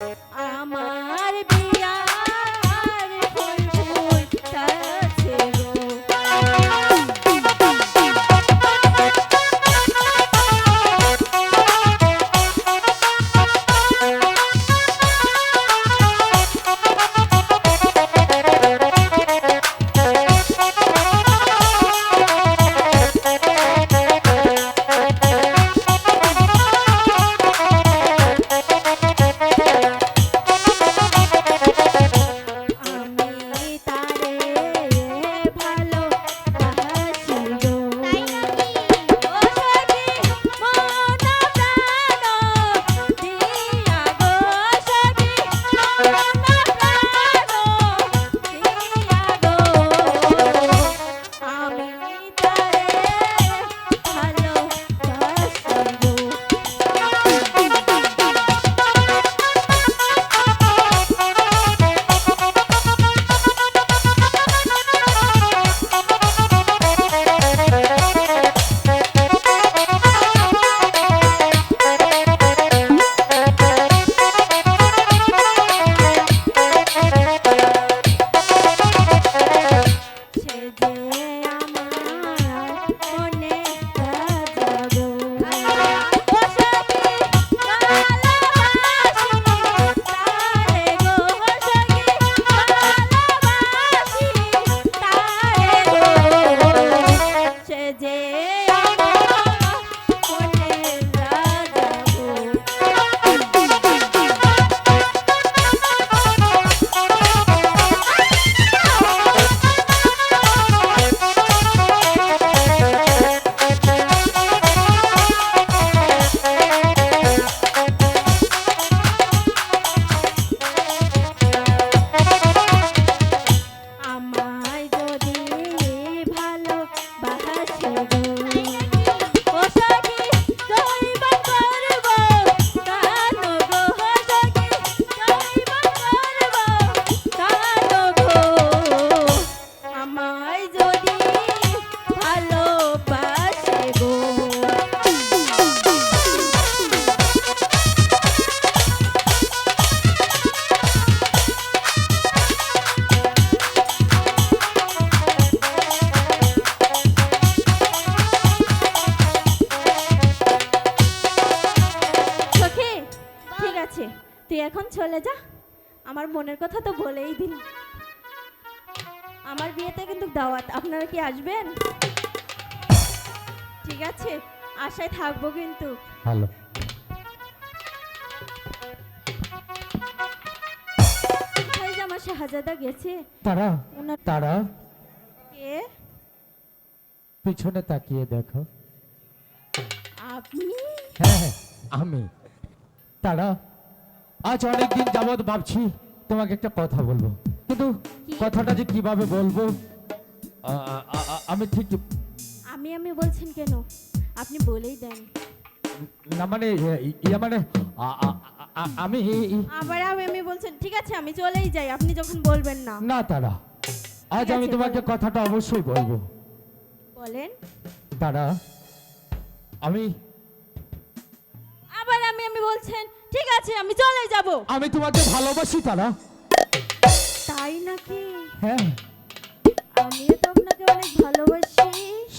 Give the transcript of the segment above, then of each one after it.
আমার চলে যা আমার মনের কথা তো বলেই দিলাম আমার বিয়েতে কিন্তু দাওয়াত আপনারা কি আসবেন? ঠিক আছে আশায় থাকব কিন্তু। ভালো। আমার শাহজাদা গেছে। তারা তারা। কে? পিছনে তাকিয়ে দেখো। আপনি? হ্যাঁ হ্যাঁ আমি। তারা। আজ অনেকদিন যাবৎ ভাবছি তোমাকে একটা কথা বলব। কিন্তু কথাটা যে কীভাবে বলব আমি ঠিক আমি আমি বলছেন কেন? আপনি বলেই দেন। না মানে ইয়ে- মানে আমি আবার আমি আমি বলছেন ঠিক আছে আমি চলেই যাই আপনি যখন বলবেন না। না তারা। আজ আমি তোমাকে কথাটা অবশ্যই বলব। বলেন। তারা আমি আবার আমি আমি বলছেন ঠিক আছে আমি চলে যাব। আমি তোমাকে ভালোবাসি তারা। তাই নাকি? হ্যাঁ। আমিও তো আপনাকে অনেক ভালোবাসি।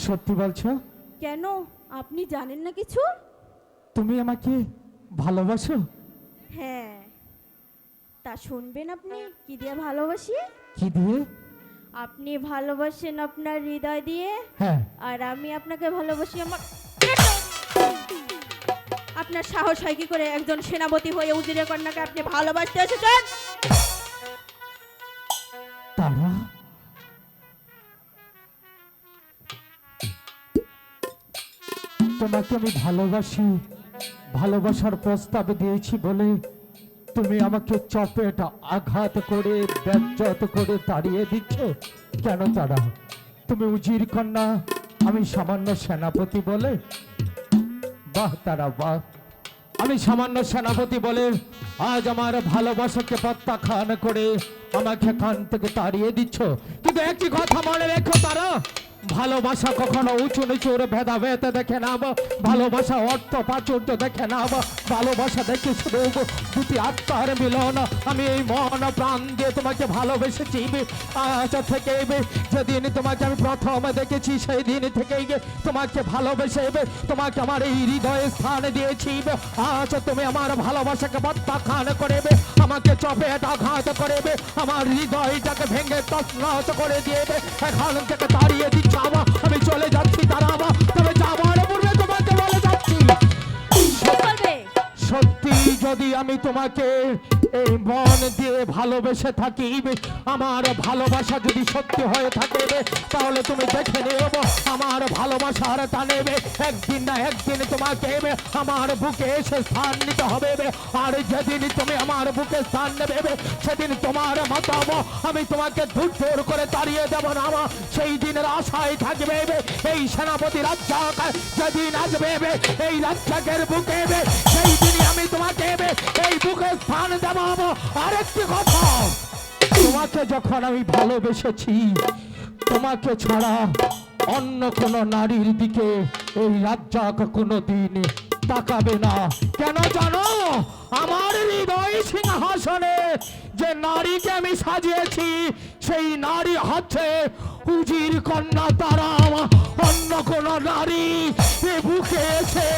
সত্যি বলছো? কেন? আপনি জানেন না কিছু? তুমি আমাকে ভালোবাসো? হ্যাঁ। তা শুনবেন আপনি কি দিয়ে ভালোবাসি? কি দিয়ে? আপনি ভালোবাসেন আপনার হৃদয় দিয়ে। হ্যাঁ। আর আমি আপনাকে ভালোবাসি আমার আপনার সাহস হয় কি করে একজন সেনাপতি হয়ে উজিরের কন্যাকে আপনি ভালোবাসতে এসেছেন? তোমাকে আমি ভালোবাসি, ভালোবাসার প্রস্তাব দিয়েছি বলে তুমি আমাকে চপেটা আঘাত করে ব্যজ্যত করে তাড়িয়ে দিচ্ছ। কেন তারা? তুমি উজির কন্যা, আমি সামান্য সেনাপতি বলে। বাহ তারা, বাহ। আমি সামান্য সেনাপতি বলে আজ আমার ভালোবাসাকে প্রত্যাখ্যান করে আমাকে কান থেকে তাড়িয়ে দিচ্ছ। কিন্তু একটি কথা মনে রেখো তারা। ভালোবাসা কখনো উঁচু নিচুর ভেদাভেদ দেখে না ভালোবাসা অর্থ প্রাচুর্য দেখে না ভালোবাসা দেখে শুধু দুটি আত্মার মিলন। আমি এই মন প্রাণ দিয়ে তোমাকে ভালোবেসেছি। আজ থেকে যেদিন তোমাকে আমি প্রথম দেখেছি সেই দিন থেকেই তোমাকে ভালোবেসে তোমাকে আমার এই হৃদয়ে স্থান দিয়েছি। আজ তুমি আমার ভালোবাসাকে প্রত্যাখ্যান করবে আমাকে চপে আঘাত করবে আমার হৃদয়টাকে ভেঙে তছনছ করে দিয়েবে এখান থেকে তাড়িয়ে দিচ্ছ আমা আমি চলে যাচ্ছি দাঁড়াবো। তবে যাবার পূর্বে তোমাকে বলে যাচ্ছি। সত্যি যদি আমি তোমাকে এই মন দিয়ে ভালোবেসে থাকি আমার ভালোবাসা যদি সত্যি হয়ে থাকে তাহলে তুমি দেখে নেব আমার ভালোবাসার টানেবে একদিন না একদিন তোমাকে আমার বুকে এসে স্থান নিতে হবে আর যেদিন তুমি আমার বুকে স্থান নেবে সেদিন তোমার মতাম আমি তোমাকে দূর দূর করে তাড়িয়ে দেব না আমার সেই দিনের আশায় থাকবে এই সেনাপতি রাজ্জাক, যেদিন আসবে এই রাজ্জাকের বুকে সেই আমি তোমাকে এই বুকে স্থান দেব আরেকটি কথা, তোমাকে যখন আমি ভালোবেসেছি, তোমাকে ছাড়া অন্য কোন নারীর দিকে এই রাজ্জাক কোনো দিন তাকাবে না। কেন জানো? আমার হৃদয় সিংহাসনে যে নারীকে আমি সাজিয়েছি, সেই নারী হচ্ছে উজির কন্যা তারা অন্য কোন নারী এ বুকে এসে